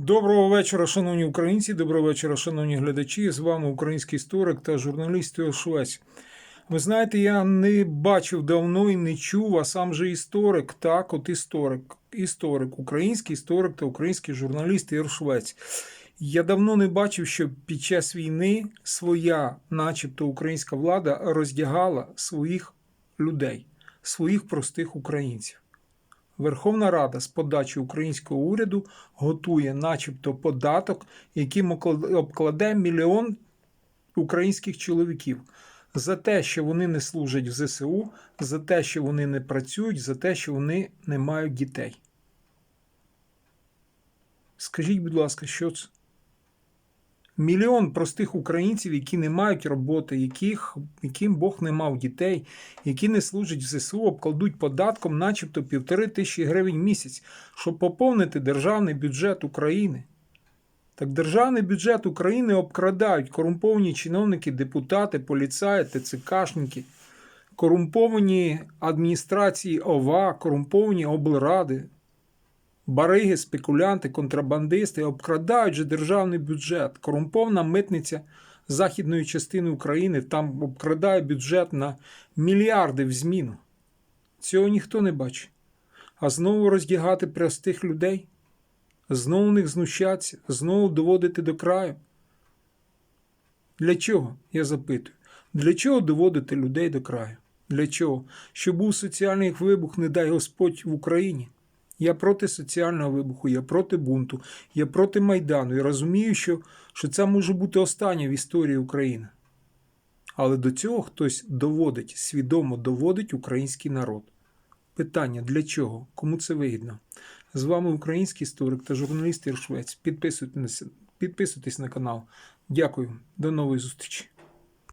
Доброго вечора, шановні українці, доброго вечора, шановні глядачі. З вами український історик та журналіст Швець. Ви знаєте, я не бачив давно і не чув, а сам же історик, так, от історик, історик, український історик та український журналіст Ігор Швець. Я давно не бачив, що під час війни своя, начебто, українська влада роздягала своїх людей, своїх простих українців. Верховна Рада з подачі українського уряду готує, начебто, податок, яким обкладе мільйон українських чоловіків за те, що вони не служать в ЗСУ, за те, що вони не працюють, за те, що вони не мають дітей. Скажіть, будь ласка, що це? Мільйон простих українців, які не мають роботи, яких, яким Бог не мав дітей, які не служать в ЗСУ, обкладуть податком, начебто півтори тисячі гривень в місяць, щоб поповнити державний бюджет України. Так державний бюджет України обкрадають корумповані чиновники, депутати, поліцаї, ТЦКшники, корумповані адміністрації ОВА, корумповані облради, бариги, спекулянти, контрабандисти обкрадають же державний бюджет. Корумпована митниця західної частини України там обкрадає бюджет на мільярди в зміну. Цього ніхто не бачить. А знову роздягати простих людей, знову них знущатися, знову доводити до краю. Для чого? Я запитую. Для чого доводити людей до краю? Для чого? Щоб був соціальний вибух, не дай Господь в Україні. Я проти соціального вибуху, я проти бунту, я проти Майдану. Я розумію, що, що це може бути останнє в історії України. Але до цього хтось доводить, свідомо доводить український народ. Питання для чого? Кому це вигідно? З вами український історик та журналіст Ір Швець. Підписуйтесь, підписуйтесь на канал. Дякую. До нової зустрічі.